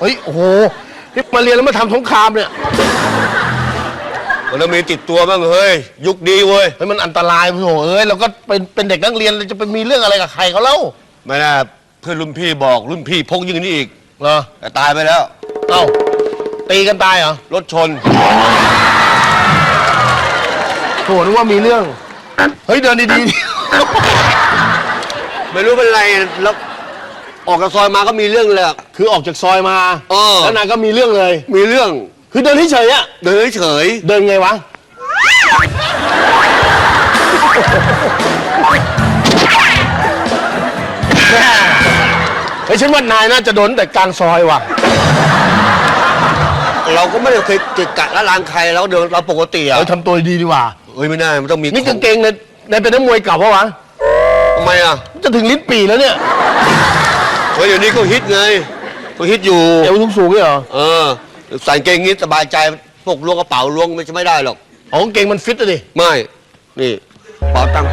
เฮ้ย โอ้โหนี่มาเรียนแล้วมาทำสงครามเนี่ยมันต้องมีติดตัวบ้างเฮ้ย ยุคดีเว้ย เฮ้ยมันอันตรายโอ้โหเอ้ยเราก็เป็นเป็นเด็กนักเรียนเราจะไปมีเรื่องอะไรกับใครเขาเล่าไม่น่าเพื่อนรุ่นพี่บอกรุ่นพี่พกยิ่งกว่านี้อีกเหรอแต่ตายไปแล้ว เอ้าตีกันตายเหรอรถชนโหนึกว่ามีเรื่อง เฮ้ยเดินดีๆดิไม่รู้เป็นไรแล้ว ออกจากซอยมาก็มีเรื่องเลยอะ คือออกจากซอยมา เออ แล้วนายก็มีเรื่องเลย มีเรื่องคือเดินเฉยๆอะเดินเฉยเดินไงวะ เฮ้ยฉันว่านายน่าจะโดนแต่กลางซอยว่ะเราก็ไม่ได้เคยเกะกะละลานใครเราเดินเราปกติอะเฮ้ยทำตัวดีดีกว่าเฮ้ยไม่ได้มันต้องมีนี่กางเกงในในเป็นนักมวยเก่าปะวะ ทำไมอะจะถึงลิ้นปี่แล้วเนี่ย เฮ้ยเดี๋ยวนี้ก็ฮิตไงก็ฮิตอยู่ เอวสูงๆเนี่ยเหรอเออใส่กางเกงงี้สบายใจพวกล้วงกระเป๋าล้วงไม่ใช่ไม่ได้หรอกอ๋อกางเกงมันฟิตอะดิไม่ นี่กระเป๋าตังค์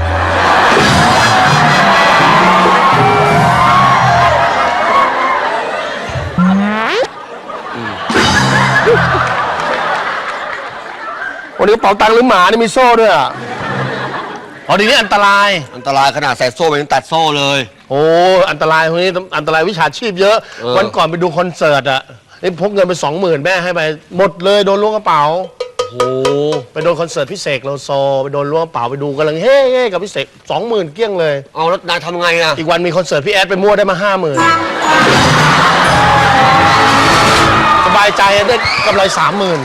วันนี้กระเป๋าตังค์หรือหมานี่มีโซ่ด้วยอะ อ๋อดีนี้อันตราย อันตรายขนาดใส่โซ่มันยังตัดโซ่เลย โอ้อันตรายคนนี้อันตรายวิชาชีพเยอะ เออ วันก่อนไปดูคอนเสิร์ตอะนี่พกเงินไปสองหมื่นแม่ให้ไปหมดเลยโดนล้วงกระเป๋า โอ้โหไปโดนคอนเสิร์ตพิเศษโลโซไปโดนล้วงกระเป๋าไปดูกำลังเฮ้เฮ้กับพิเศษสองหมื่นเกลี้ยงเลย เอาแล้วนายทำไงอะอีกวันมีคอนเสิร์ตพี่แอดไปมั่วได้มาห้าหมื่นสบายใจได้กำไรสามหมื่น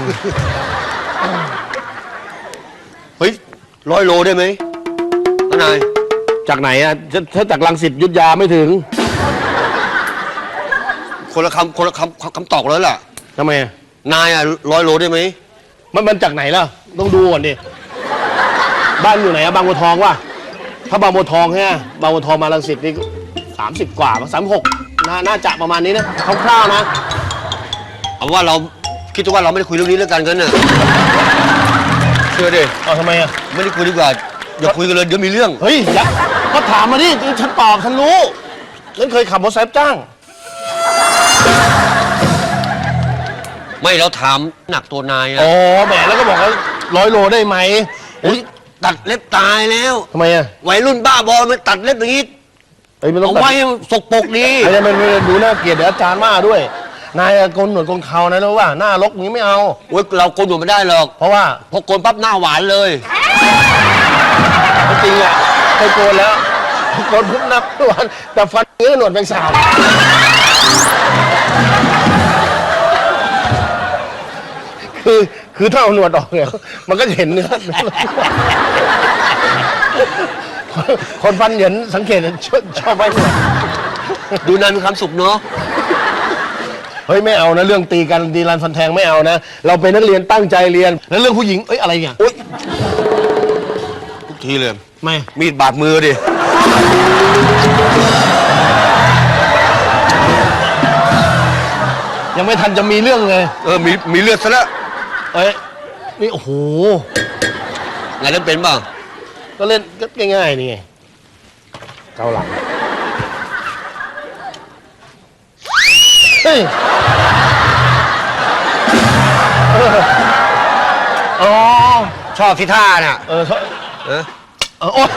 เฮ้ยร้อยโลได้ไหมท นาย จากไหนอะจะถ้าจากลังสิตยุทธยาไม่ถึงคนละคำคนละคำคำตอบเลยล่ะ ทำไมอะนายอะร้อยโลได้ไหมมันมันจากไหนล่ะ ต้องดูก่อนดิบ้านอยู่ไหนอะบางบัวทองวะถ้าบางบัวทองแฮะบางบัวทองมาลังสิตนี่สามสิบกว่าสามหกน่าน่าจะประมาณนี้นะคร่าวๆนะ เอาว่าเราคิดว่าเราไม่ได้คุยเรื่องนี้แล้วกันกันน่ะเชื่อดิเอาทำไมอะไม่ได้คุยดีกว่า อย่าคุยกันเลยเดี๋ยวมีเรื่อง เฮ้ยอย่าก็ถามมาดิฉันตอบฉันรู้ฉันเคยขับมอเตอร์ไซค์รับจ้าง ไม่เราถามหนักตัวนายอะอ๋อแหมแล้วก็บอกว่าร้อยโลได้ไหมอุ้ยตัดเล็บตายแล้ว ทำไมอะวัยรุ่นบ้าบอมันตัดเล็บอย่างนี้เฮ้ยมันต้อเอางตัดไว้สกปรกดีไอ้เนี่ยมันมันดูน่าเกลียดเดี๋ยวอาจารย์ว่าด้วย นายอะโกนหนวดโกนเขานะรู้ว่าหน้ารกอย่างนี้ไม่เอา โอ้ยเราโกนหนวดไม่ได้หรอกเพราะว่า พอโกนปั๊บหน้าหวานเลย จริงอะเคยโกนแล้วโกนพุ่มนับทุกวันแต่ฟันเนื้อหนวดแมงสาบคือคือถ้าเอาหนวดออกเนี่ยมันก็จะเห็นเนื้อ คนฟันเหยินสังเกตชอบชอบไว้หนวดดูนายมีความสุขเนาะเฮ้ยไม่เอานะเรื่องตีกันตีรันฟันแทงไม่เอานะ เราเป็นนักเรียนตั้งใจเรียนแล้วเรื่องผู้หญิงเอ้ยอะไรเนี่ย ทุกทีเลย ไม่มีดบาดมือดิ ยังไม่ทันจะมีเรื่องเลย เออ มีมีเลือดซะแล้วเอ้ยนี่โอ้โหนายเล่นเป็นเปล่าก็เล่นก็ง่ายๆนี่ไงเกาหลังเฮ้ยเอออ๋อชอบที่ท่าน่ะ เออ เขาเออเออโอ๊ย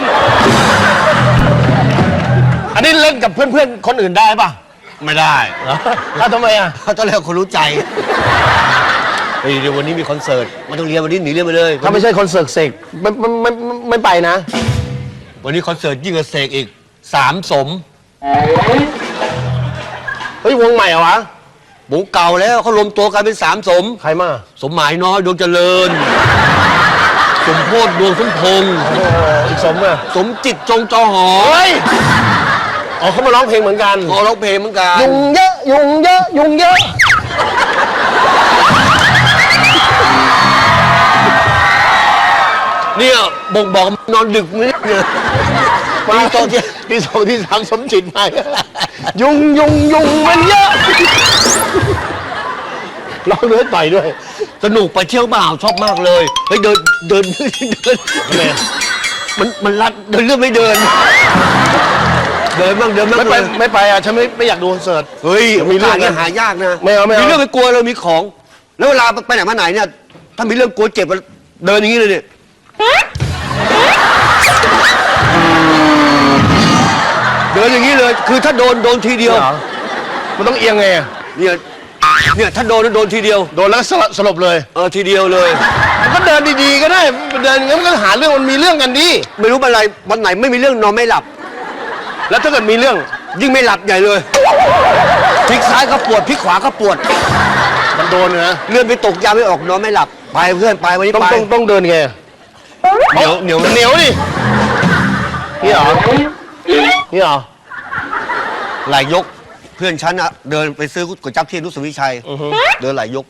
อันนี้เล่นกับเพื่อนๆ คนอื่นได้ป่ะไม่ได้เหรออ้าวทำไมอะ เขาต้องเรียกคนรู้ใจเฮ้ยเดี๋ยววันนี้มีคอนเสิร์ตไมันต้องเรียนวันนี้หนีเรียนไปเลย ถ้าไม่ใช่คอนเสิร์ตเสกไม่ไม่ไม่ไม่ไม่ไปนะ วันนี้คอนเสิร์ตยิ่งกว่าเสกอีกสามสมเฮ้ยวงใหม่เหรอวะหมูเก่าแล้วเขารวมตัวกันเป็นสามสม ใครมา สมหมายน้อยดวงเจริญ สมโพธดวงสมพงษ์โอ้โหอีกสมอะสมจิตจงจอหอเฮ้ยอ๋อเขามาร้องเพลงเหมือนกัน เขาร้องเพลงเหมือนกันยุงเยอะ ยุงเยอะ ยุงเยอะเนี่ยบ่งบอกนอนดึกนิดเนี่ยมาตอนที่ที่สองที่สามสมจิตมายุงยุงยุงมันเยอะ ร้องด้วยต่อยด้วย สนุกไปเที่ยวเปล่าชอบมากเลยเฮ้ยเดินเดินเดินทำไมอะมันมันรัดเดินเรื่องไม่เดินเดิดินบ้างเดินบ้างไม่ไปเลยไม่ไปอะฉันไม่ไม่อยากดูคอนเสิร์ต เฮ้ยมีมีเรื่เรื่อองงกันหายากนะไม่เอาไม่เอาเรื่องไปกลัวเรามีของ แล้วเวลาไปไหนมาไหนเนี่ยถ้ามีเรื่องกลัวเจ็บเดินอย่างนี้เลยเนี่ยเดินอย่างนี้เลย คือถ้าโดนโดนทีเดียวเหรอมันต้องเอียงไงอะเนี่ย เนี่ยถ้าโดนโดนทีเดียว โดนแล้วสลบสลบเลยเออทีเดียวเลย มันก็เดินดีๆก็ได้เดินงั้นมันก็หาเรื่องมันมีเรื่องกันดิไม่รู้อะไรวันไหนไม่มีเรื่องนอนไม่หลับ แล้วถ้าเกิดมีเรื่องยิ่งไม่หลับใหญ่เลยพลิกซ้ายก็ปวดพลิกขวาก็ปวด มันโดนนะเลื่อนไปตกยาไม่ออกนอนไม่หลับ ไปเพื่อนไปวันนี้ต้องไปต้องต้องเดินไงอะเหนียวเหนียวเหนียวดินี่เหรอนี่เหรอไหลยกเพื่อนฉันอะเดินไปซื้อก๋วยจั๊บที่อนุสาวรีย์ชัยอือฮึเดินไหลยก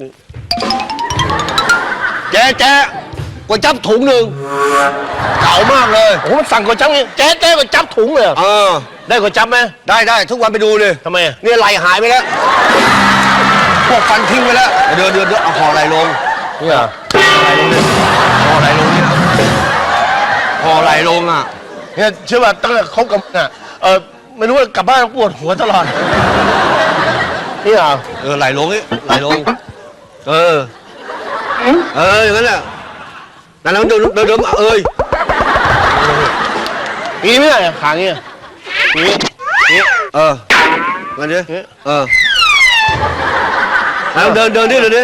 แจ๊แจ๊ก๋วยจั๊บถุงหนึ่งเก่ามากเลยโอ้โหมันสั่งก๋วยจั๊บนี่แจ๊ะแจ๊ะก๋วยจั๊บถุงเลยเหรอเออได้ก๋วยจั๊บไหมได้ได้ทุกวันไปดูเลยทำไมอะเนี่ยไหลหายไปแล้วพวกฟันทิ้งไปแล้ว เดินเดินเดินเอาห่อไหลลงนี่เหรอห่อไหลลงเนี่ยห่อไหลลงอะเนี่ยเชื่อว่าตั้งแต่คบกับมันอะเออ ไม่รู้ว่ากลับบ้านปวดหัวตลอด นี่เหรอเออไหลลงนี่ไหลลง เออ เอออย่างนั้นแหละนั่นแล้วเดินเดินเดินเอ้ยนี่ไม่ได้อะขางี้นี่นี่เออมาดิเอ๊ะเออแล้วเดินเดินดิเดินดิ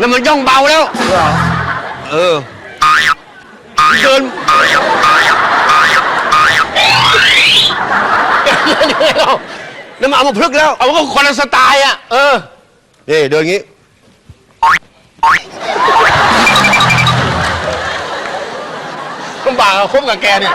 นั่นมันย่องเบาแล้วนี่เหรอเออ เดิน นั่นมันเอามาพลึกแล้ว เอาก็คนละสไตล์อะ เออ นี่เดินอย่างงี้ ลำบากอะคบกับแกเนี่ย